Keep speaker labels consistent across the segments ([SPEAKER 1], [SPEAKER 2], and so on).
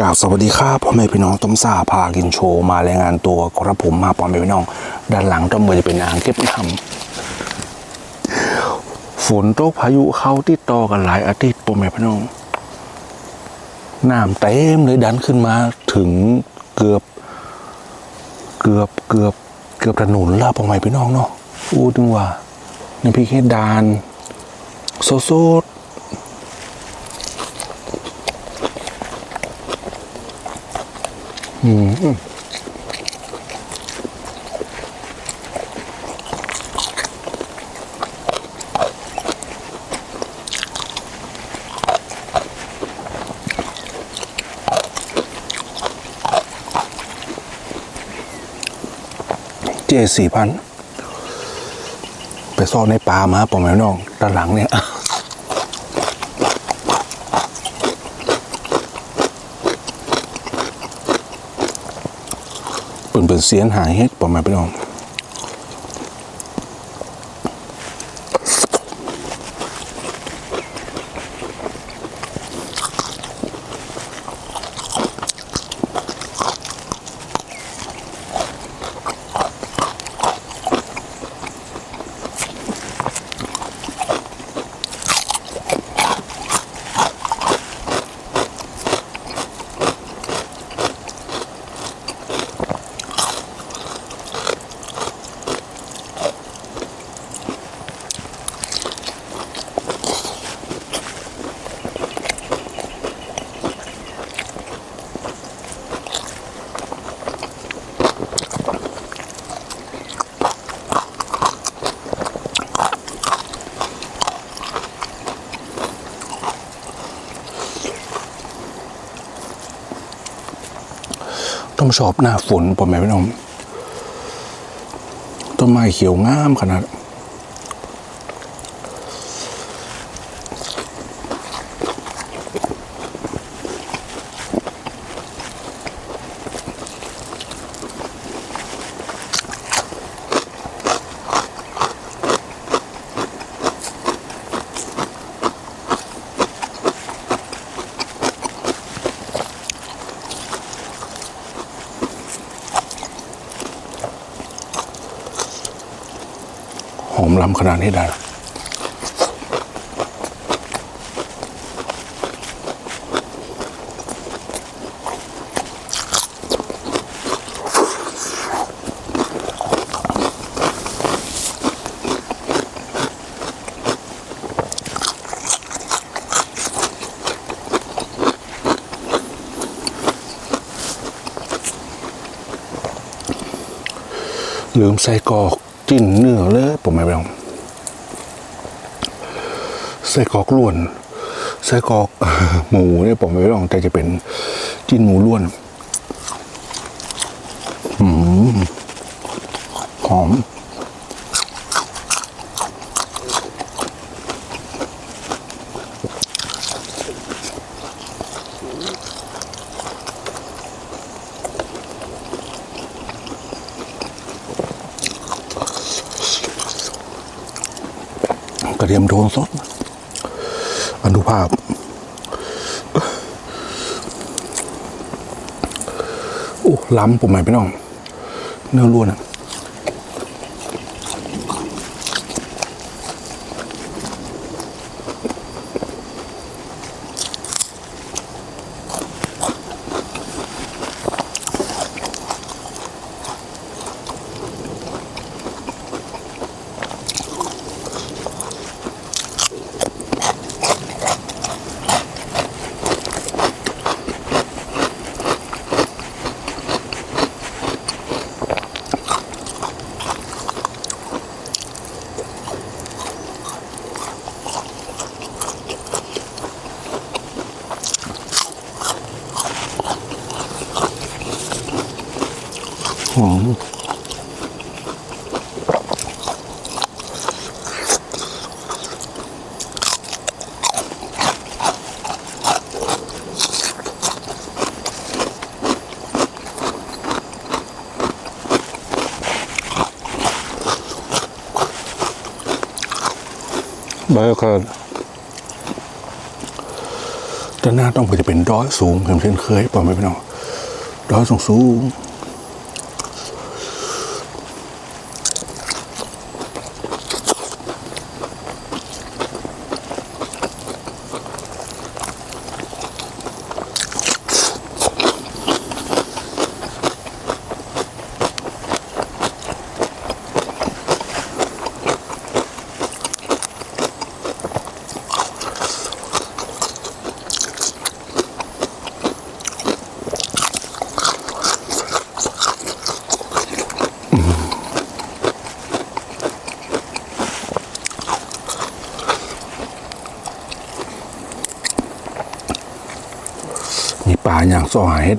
[SPEAKER 1] กราบสวัสดีครับพ่อแม่พี่น้องต้มซาพากินโชว์มารายงานตัวครับผมมาพ่อแม่พี่น้อง ด้านหลังต้มมือจะเป็นอ่างเก็บน้ำฝนตกพายุเข้าติดต่อกันหลายอาทิตย์พ่อแม่พี่น้องน้ำเต็มเลยดันขึ้นมาถึงเกือบ เกือบเกือบเกือบถนนแล้วพ่อแม่พี่น้องเนาะอู้ถึงว่าในพี่แค่ดานโซโซ เจสี่พัน ไปซ่อนในป่ามาปอมแม่น้องด้านหลังเนี่ย เปิ่นเสียนหายเฮ็ดปอมาณพี่น้อง ต้องชอบหน้าฝนผมแม่พี่น้องต้นไม้เขียวงามขนาด อมล้ำขนาดนี้ได้ลืมใส่กรอก จิ้นเนื้อเลยผมไม่ไปลองใส่กรอกล้วนใส่กรอกหมูเนี่ยผมไม่ลอง แต่จะเป็นจิ้นหมูล้วนอืมหอม ระเทียมโทนสดอนุภาพ โอ้ล้ำผมใหมพี่น้อง เนื้อล้วนอะ บก็แต่ด้านหน้าต้องไปจะเป็นดอยสูงเห็นเช่นเคยป่ะไม่เป็นไรดอยสูงสูง มี ป่าอย่างสอหาเฮ็ด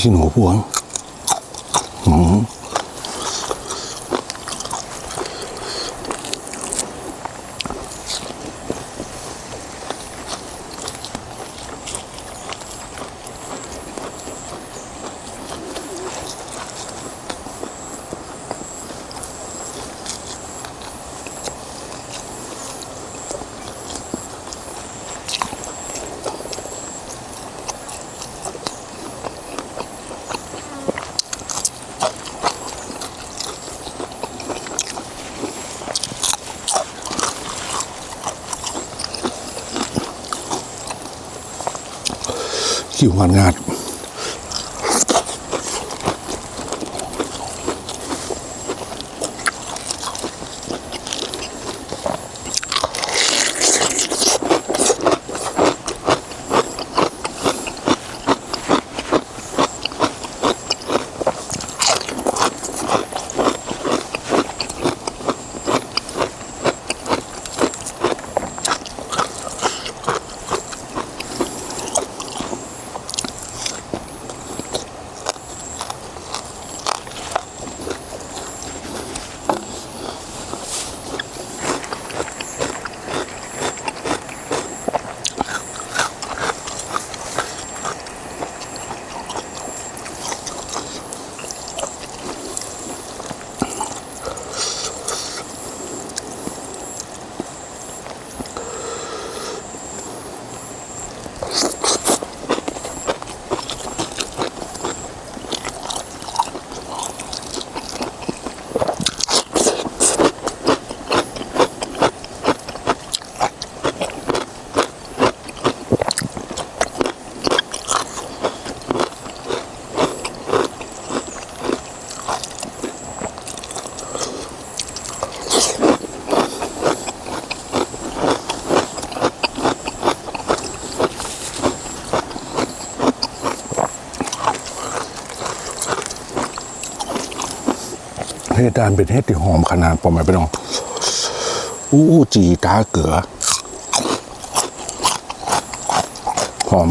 [SPEAKER 1] พี่ชินหัวพวงอืม คิวงานงาน กานเป็นเฮ็ดที่หอมขนาดปอมไหมพี่น้องอู้อู้จีตาเกลือ หอม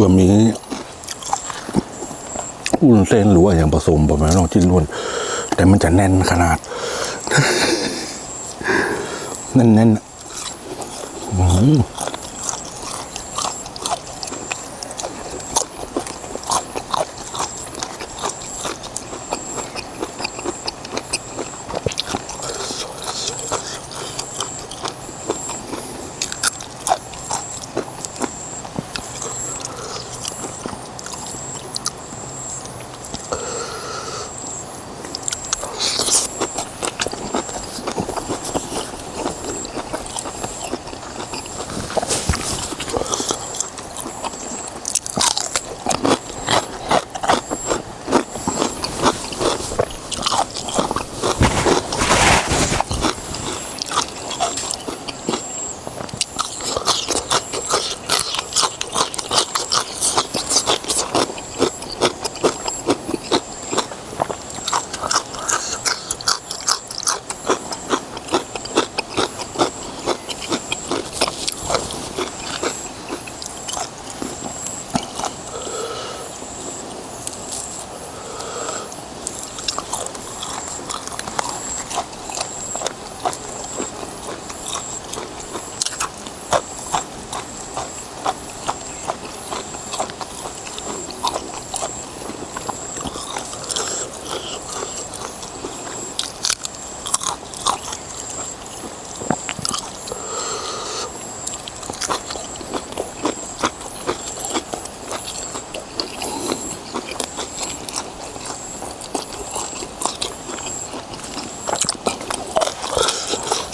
[SPEAKER 1] บะหมี่อุ่นเส้นหรือว่าอย่างผสมประมาณน้องจิ้นล้วน แต่มันจะแน่นขนาด แน่นๆน่ะอื้อหือ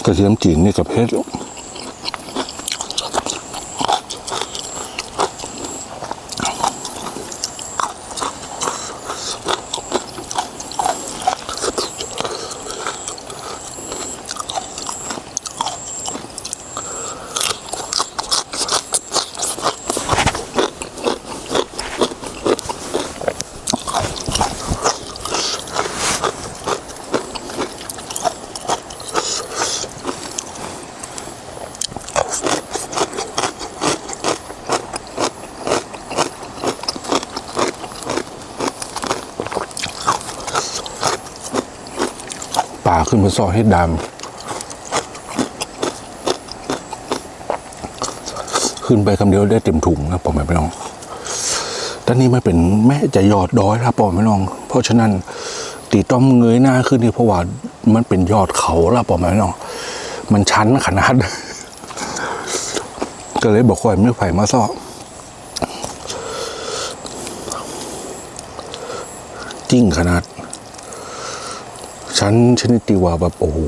[SPEAKER 1] ก ระเทียมจีนนี่กับเพชร ขึ้นมาซอให้ดำขึ้นไปคำเดียวได้เต็มถุงนะปอมไม่น้องด้านนี้ไม่เป็นแม่จะยอดดอยครับปอมไม่น้อง เพราะฉะนั้นตีต้อมเงยหน้าขึ้นนี่เพราะว่ามันเป็นยอดเขาละปอมไม่น้อง มันชันขนาดก็เลยบอกคอยไม่ไผ่มาซ้อจริงขนาด ชั้นชนิดที่ว่าแบบโอ้โห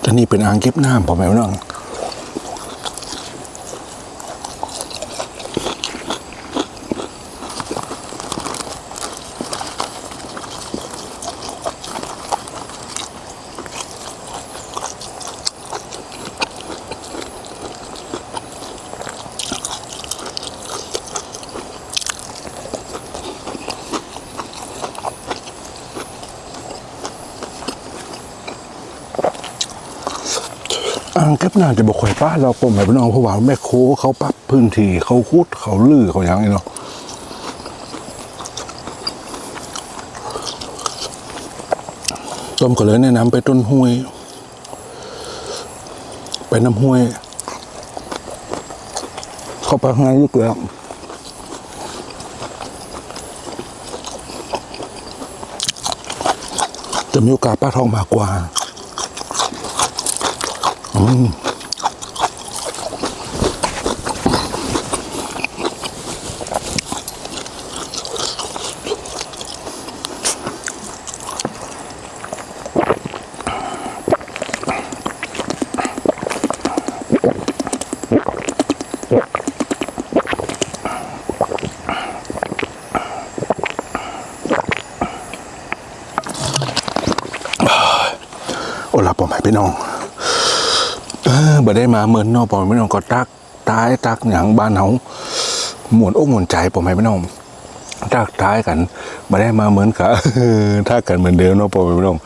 [SPEAKER 1] แต่นี่เป็นอ่างเก็บน้ำผมแม่น้อง อ่าจะบอกข่อยป้าเราผมหมายพี่น้องเพราะว่าแม่โคเขาปรับพื้นที่เขาคุดเขาลือเขาอย่างนี้เนาะต้มก็เลยแนะนำไปต้นห้วย ไปน้ำห้วย เข้าไปข้างในลึกแล้วจะมีโอกาสป้าทองมากกว่าโอ้ละปอมให้พี่น้อง เออ บ่ได้มาเหมือนนอกปอม่น้องก็ตักตายตักหยังบ้านเฮาหมวนอกหมวนใจปอมให้พี่น้องตักตายกันบ่ได้มาเหมือนกับถ้ากันเหมือนเดิมเนาะปอมพี่น้อง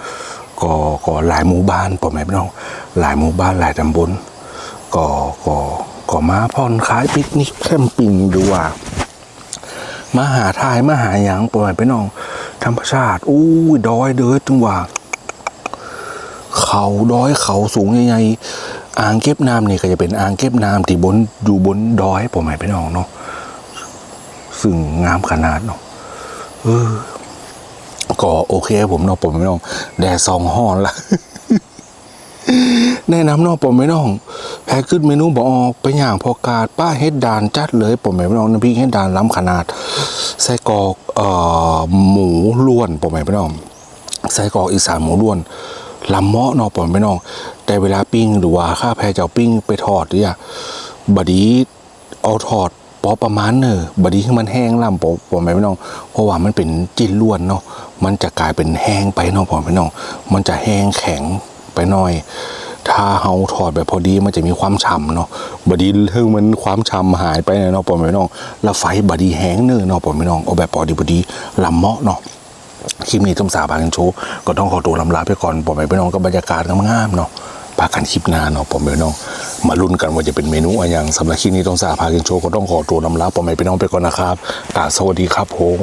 [SPEAKER 1] ก็ก็หลายหมู่บ้านปอมให้พี่น้องหลายหมู่บ้านหลายตำบลก็ก็ก็มาผ่อนคลายปิกนิกแคมปิ้งดูว่า มาหาทายมาหาหยังปล่อยไปน้องธรรมชาติอู้ดอยเด้อจังหว่า เขาดอยเขาสูงใหญ่ๆ อ่างเก็บน้ำนี่ก็จะเป็นอ่างเก็บน้ำที่บนอยู่บนดอยผมหมายไปน้องเนาะซึ่งงามขนาดเนาะเออก็โอเคผมเนาะผมไม่น้องแดดซองห้อนละแนะนำเน้องผมไม่น้องแพ้ขึ้นเมนูบอกออกไปอย่างพอกาดป้าเฮ็ดดานจัดเลยผมไม่น้องน้ำพริกเฮ็ดดานล้ำขนาดไส้กรอกเอ่อหมูล้วนผมไม่น้องไส้กรอกอีสานหมูล้วนลำเมาะเนาะผมไม่น้อง แต่เวลาปิ้งหรือว่าข้าแพ้จะเอาปิ้งไปทอดเนี่ยบดีเอาทอดพอประมาณเนอะบดีให้มันแห้งล่ำผมผมไม่น้อง เพราะว่ามันเป็นจิ้นล้วนเนาะมันจะกลายเป็นแห้งไปเนาะผมไม่น้อง มันจะแห้งแข็งไปหน่อย ถ้าเฮาถอดแบบพอดีมันจะมีความฉ่ำเนาะบดีเรื่องมันความฉ่ำหายไปเนาะปอมไม่น้องแล้วไฟบดีแห้งเนอเนาะปอมไม่น้องเอาแบบพอดีพอดีลำเมาะเนาะคลิปนี้ต้องสาบานกันโชว์ก็ต้องขอตัวลำลาไปก่อนปอมไม่น้องก็บรรยากาศงามๆเนาะ พากันคลิปหน้าเนาะปอมไม่น้องมาลุ้นกันว่าจะเป็นเมนูอะไรอย่างสำหรับคลิปนี้ต้องสาบากันโชว์ก็ต้องขอตัวลำลาปอมไปน้องไปก่อนนะครับตาบสวัสดีครับผม